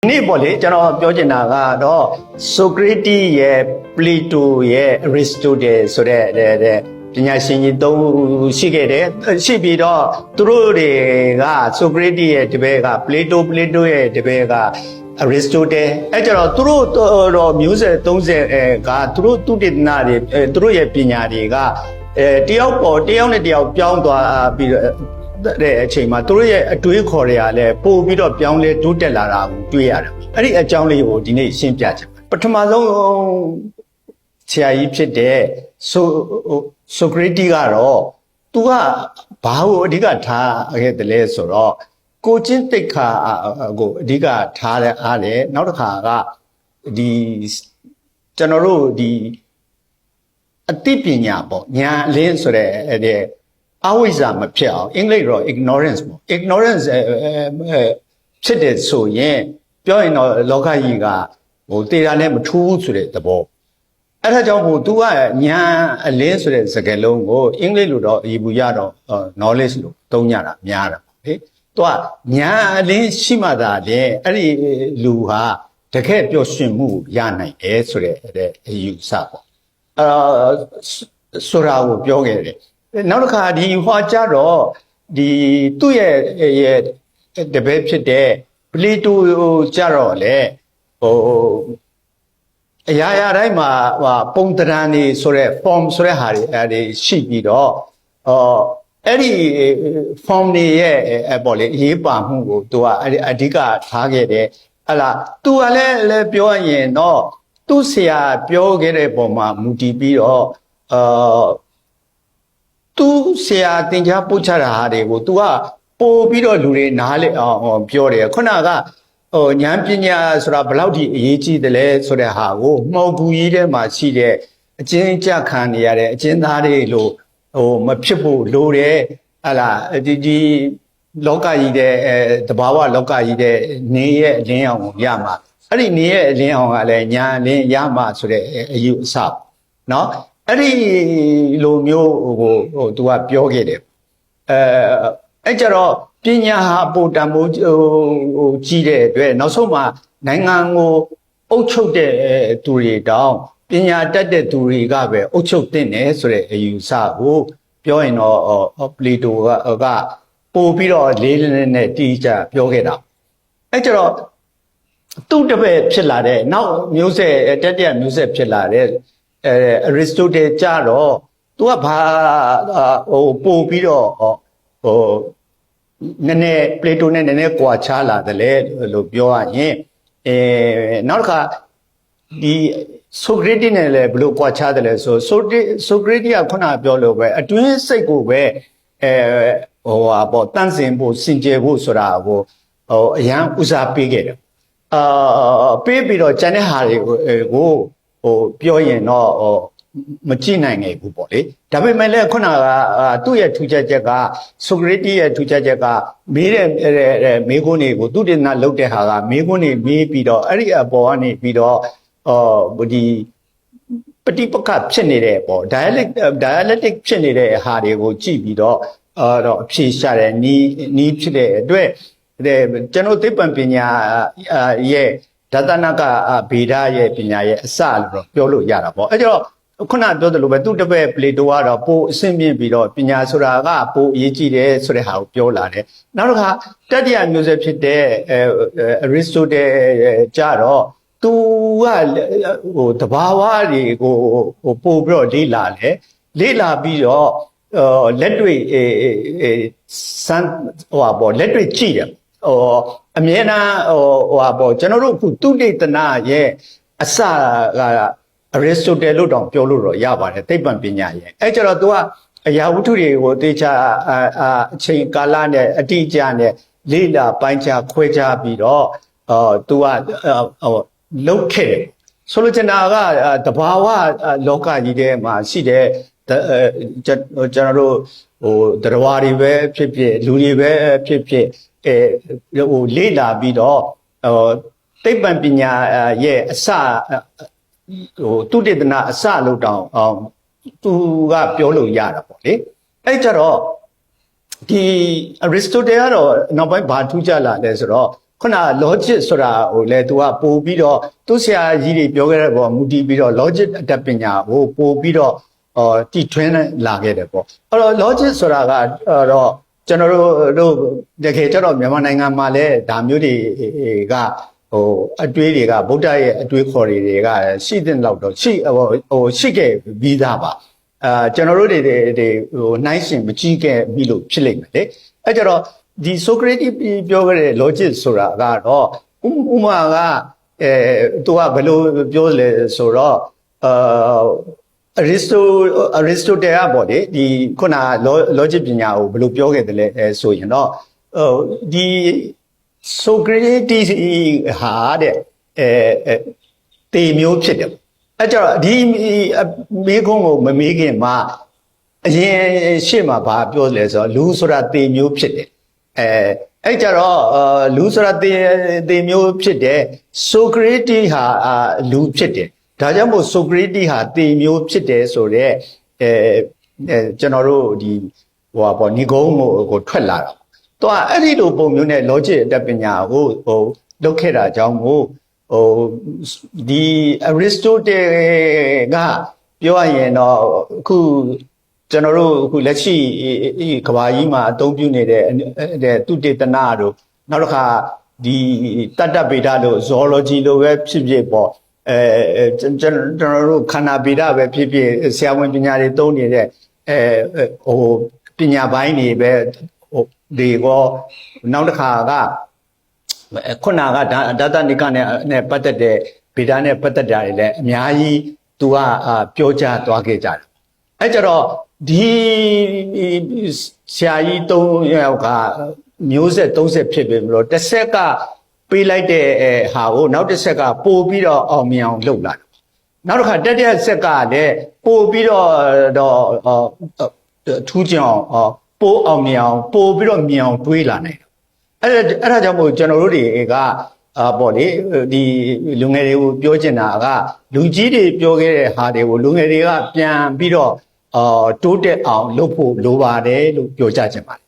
ဒီနေ့ပေါ့လေကျွန်တော်ပြောချင်တာကတော့ Socrates ရဲ့ Plato ရဲ့ Aristotle ဆိုတဲ့တဲ့တဲ့ပညာရှင်ကြီးသုံးဦးရှိခဲ့တယ်ရှိပြီးတော့သူတို့တွေက Socrates ရဲ့တပည့်က Plato Plato ရဲ့တပည့်က Aristotle အဲကြတော့သူတို့တော့မျိုးဆက်30အဲကသူတို့သူတေသနာတွေအဲသူတို့ရဲ့ပညာတွေကအဲတယောက်ပေါ်တယောက်နဲ့တယောက်ပြောင်းသွားပြီးတော့ တဲ့အချိန်မှာသူတို့ရဲ့အတွေးခေါ်တွေကလည်းပို့ပြီးတော့ပြောင်းလဲတိုးတက်လာတာကိုတွေ့ရတယ်။အဲ့ဒီအကြောင်းလေးကိုဒီနေ့ရှင်းပြချင်ပါတယ်။ပထမဆုံးဆရာကြီးဖြစ်တဲ့ဆိုဆိုကရတီကတော့ तू ကဘာကိုအဓိကထားခဲ့တယ်လဲဆိုတော့ကိုချင်းတိတ်ခါကိုအဓိကထားတဲ့အားလေနောက်တစ်ခါကဒီကျွန်တော်တို့ဒီအသိပညာပေါ့ညာအလင်းဆိုတဲ့ အဲ့ဒီအဝိဇ္ဇာမဖြစ်အောင်အင်္ဂလိပ်တော့ ignorance ပေါ့ ignorance အဲအဲဖြစ်တယ်ဆိုရင်ပြောရင်တော့လောကကြီးကဟိုတေတာနဲ့မထူးဘူးဆိုတဲ့သဘောအဲ့ဒါကြောင့်ဟို तू ကညာအလင်းဆိုတဲ့စကားလုံးကိုအင်္ဂလိပ်လိုတော့အီဘူးရတော့ knowledge လို့သုံးကြတာများတာပေါ့လေ။ तू ကညာအလင်းရှိမှသာလေအဲ့ဒီလူဟာတကယ်ပျော်ရွှင်မှုရနိုင်တယ်ဆိုတဲ့အယူဆပေါ့။အာဆိုတာကိုပြောခဲ့တယ်။ နောက်တစ်ခါဒီဟောကြတော့ဒီသူ့ရဲ့ရဲ့တပည့်ဖြစ်တဲ့ပလီတိုကြတော့လေဟိုအရာရာတိုင်းမှာဟာပုံတရံနေဆိုတဲ့ form ဆိုတဲ့ဟာတွေအဲ့ဒီရှိပြီးတော့အော်အဲ့ဒီ form တွေရဲ့အဲ့ပေါ့လေအရေးပါမှုကိုသူကအဲ့ဒီအဓိကထားခဲ့တယ်ဟလာသူကလည်းလည်းပြောရင်တော့သူ့ဆရာပြောခဲ့တဲ့ပုံမှာမူတည်ပြီးတော့အာ သူဆရာသင်ကြားပို့ချတာဟာတွေကို तू ကပို့ပြီးတော့လူတွေနားလေအောင်ပြောတယ်ခုနကဟိုဉာဏ်ပညာဆိုတာဘယ်လောက်ထိအရေးကြီးတယ်လဲဆိုတဲ့ဟာကိုမှောက်ကူကြီးထဲမှာရှိတဲ့အကျဉ်းကြခံနေရတဲ့အကျဉ်းသားတွေလို့ဟိုမဖြစ်ဖို့လိုတယ်ဟလာဒီဒီလောကကြီးတဲ့အဲတဘာဝလောကကြီးတဲ့နေရဲ့အလင်းအောင်ကိုရမှာအဲ့ဒီနေရဲ့အလင်းအောင်ကလည်းညာအလင်းရမှာဆိုတဲ့အယူအဆပေါ့နော် အဲ့ဒီလိုမျိုးဟိုဟို तू ကပြောခဲ့တယ်အဲအဲ့ကြတော့ပညာဟာပိုတန်ဖိုးဟိုဟိုကြီးတဲ့အတွက်နောက်ဆုံးမှာနိုင်ငံကိုအုပ်ချုပ်တဲ့သူတွေတောင်ပညာတတ်တဲ့သူတွေကပဲအုပ်ချုပ်တဲ့တယ်ဆိုတဲ့အယူဆကိုပြောရင်တော့ပလီတိုကကပို့ပြီးတော့လေးလေးနဲ့တီးကြပြောခဲ့တာအဲ့ကြတော့သူ့တပည့်ဖြစ်လာတဲ့နောက်မျိုးဆက်တက်တက်မျိုးဆက်ဖြစ်လာတဲ့ အဲအရစ်စတိုတယ်ကြတော့ तू ကဘာဟိုပို့ပြီးတော့ဟိုနည်းနည်းပလေတိုနဲ့နည်းနည်းကွာခြားလာတယ်လေလို့ပြောရရင်အဲနောက်တစ်ခါဒီဆိုကရတီနဲ့လည်းဘယ်လိုကွာခြားတယ်လဲဆိုဆိုဆိုကရတီကခုနပြောလို့ပဲအတွင်းစိတ်ကိုပဲအဲဟိုဟာပေါ့တန့်စင်ဖို့စင်ကြယ်ဖို့ဆိုတာကိုဟိုအရန်ဦးစားပေးခဲ့တယ်အာပေးပြီးတော့ကျန်တဲ့ဟာတွေကို ဟိုပြောရင်တော့ဟိုမကြည့်နိုင်ခဲ့ဘူးပေါ့လေဒါပေမဲ့လည်းခုနကသူ့ရဲ့ထူးခြားချက်ကဆိုကရတီရဲ့ထူးခြားချက်ကမေးတဲ့မေးခွန်းတွေကိုသူတင်နာလုပ်တဲ့ဟာကမေးခွန်းတွေမေးပြီးတော့အဲ့ဒီအပေါ်ကနေပြီးတော့ဟိုဒီပฏิပက္ခဖြစ်နေတဲ့ပေါ့ dialect dialectic ဖြစ်နေတဲ့ဟာတွေကိုကြည့်ပြီးတော့အဲ့တော့အဖြေရှာတဲ့နီးနီးဖြစ်တဲ့အတွက်တဲ့ကျွန်တော်သိပ္ပံပညာရဲ့ ဒသနကဗေဒရဲ့ပညာရဲ့အစလို့ပြောလို့ရတာပေါ့အဲ့တော့ခုနပြောသလိုပဲသူတပည့်ပလေတိုကတော့ပိုအဆင့်မြင့်ပြီးတော့ပညာဆိုတာကပိုအရေးကြီးတယ်ဆိုတဲ့ဟာကိုပြောလာတယ်နောက်တစ်ခါတတိယမျိုးဆက်ဖြစ်တဲ့အဲအရစ်စတိုတယ်ကြတော့သူကဟိုတဘာဝတွေကိုဟိုပို့ပြီးတော့လေ့လာတယ်လေ့လာပြီးတော့လက်တွေ့စမ်းဟိုပါပေါ့လက်တွေ့ကြည့်တယ် ဟိုအမြဲတမ်းဟိုဟိုပါပေါ့ကျွန်တော်တို့အခုသူတေသနာရဲ့အစကအရစ်စတိုတယ်လို့တောင်ပြောလို့တော့ရပါတယ်သိပ္ပံပညာရဲ့အဲကျတော့ तू ကအရာဝတ္ထုတွေကိုသေချာအချိန်ကာလနဲ့အတိအကျနဲ့လေ့လာပိုင်းခြားခွဲခြားပြီးတော့အော် तू ကဟိုလုတ်ခဲ့တယ်ဆိုလိုချင်တာကတဘာဝလောကကြီးထဲမှာရှိတဲ့ကျွန်တော်တို့ဟိုတရားတွေပဲဖြစ်ဖြစ်လူတွေပဲဖြစ်ဖြစ် အဲဟိုလေ့လာပြီးတော့ဟိုသိပ္ပံပညာရဲ့အစဟိုသူတေသနာအစလို့တောင်အောင်သူကပြောလို့ရတာပေါ့လေအဲ့ကြတော့ဒီ Aristotle ကတော့နောက်ပိုင်းဘာထူးခြားလာလဲဆိုတော့ခုန logic ဆိုတာဟိုလေ तू ကပို့ပြီးတော့သူဆရာကြီးတွေပြောခဲ့တဲ့ပေါ်မူတည်ပြီးတော့ logic အတတ်ပညာကိုပို့ပြီးတော့အော်တီထွင်းလာခဲ့တယ်ပေါ့အဲ့တော့ logic ဆိုတာကအဲ့တော့ ကျွန်တော်တို့တို့တကယ်ကျတော့မြန်မာနိုင်ငံမှာလည်းဒါမျိုးတွေကဟိုအတွေးတွေကဗုဒ္ဓရဲ့အတွေးခေါ်တွေကရှိတဲ့လောက်တော့ရှိဟိုဟိုရှိခဲ့ပြီးသားပါအာကျွန်တော်တို့တွေတွေတွေဟိုနှိုင်းရှင်မကြည့်ခဲ့ပြီလို့ဖြစ်လိမ့်မယ်လေအဲကြတော့ဒီဆိုကရတီပြောခဲ့တဲ့ logic ဆိုတာကတော့ဥဥမာကအဲသူကဘယ်လိုပြောလဲဆိုတော့အာ အရစ်တိုအရစ်တိုတယ်ကပေါ့လေဒီခုန logic ပညာကိုဘယ်လိုပြောခဲ့တယ်လဲအဲဆိုရင်တော့ဟိုဒီဆိုကရေတီဟာတဲ့အဲအဲတေမျိုးဖြစ်တယ်အဲကြတော့ဒီမေးခွန်းကိုမမေးခင်မှာအရင်ရှေ့မှာဘာပြောလဲဆိုတော့လူဆိုတာတေမျိုးဖြစ်တယ်အဲအဲ့ကြတော့အာလူဆိုတာတေတေမျိုးဖြစ်တယ်ဆိုကရေတီဟာအာလူဖြစ်တယ် ဒါကြောင့်မို့ဆိုကရတီဟာတေမျိုးဖြစ်တယ်ဆိုတော့အဲအဲကျွန်တော်တို့ဒီဟိုပါပေါ့ညီကုန်းကိုကိုထွက်လာတာ။တော့အဲ့ဒီလိုပုံမျိုးနဲ့ logic အတတ်ပညာကိုဟိုလုပ်ခဲ့တာကြောင့်မို့ဟိုဒီ Aristotle ကပြောရရင်တော့အခုကျွန်တော်တို့အခုလက်ရှိကဘာကြီးမှာအသုံးပြုနေတဲ့သူတေသနာတို့နောက်တစ်ခါဒီတတ္တဗေဒလို့ zoology လို့ပဲဖြစ်ဖြစ်ပေါ့ အဲကျွန်တော်တို့ခန္ဓာဗေဒပဲဖြစ်ဖြစ်ဆရာဝန်ပညာတွေသုံးနေတဲ့အဲဟိုပညာပိုင်းတွေပဲဟိုဒီကောနောက်တစ်ခါကခုနကဒါတနိကနဲ့နဲ့ပတ်သက်တဲ့ဗေဒနဲ့ပတ်သက်တာတွေလည်းအများကြီးသူကပြောကြားသွားခဲ့ကြတယ်အဲကြတော့ဒီဆရာကြီး၃ယောက်ကမျိုးဆက်30ဖြစ်ပြီမလို့တစ်ဆက်က ပေးလိုက်တဲ့ဟာကိုနောက်တစ်ဆက်ကပို့ပြီးတော့အောင်မြင်အောင်လုပ်လာတယ်နောက်တစ်ခါတတိယဆက်ကလည်းပို့ပြီးတော့တော့ထူးချောင်ပို့အောင်မြင်အောင်ပို့ပြီးတော့မြင်အောင်တွေးလာနိုင်တယ်အဲ့ဒါအဲ့ဒါကြောင့်မို့ကျွန်တော်တို့တွေကအာပေါ့လေဒီလူငယ်တွေကိုပြောချင်တာကလူကြီးတွေပြောခဲ့တဲ့ဟာတွေကိုလူငယ်တွေကပြန်ပြီးတော့အာတိုးတက်အောင်လုပ်ဖို့လိုပါတယ်လို့ပြောကြချင်ပါတယ်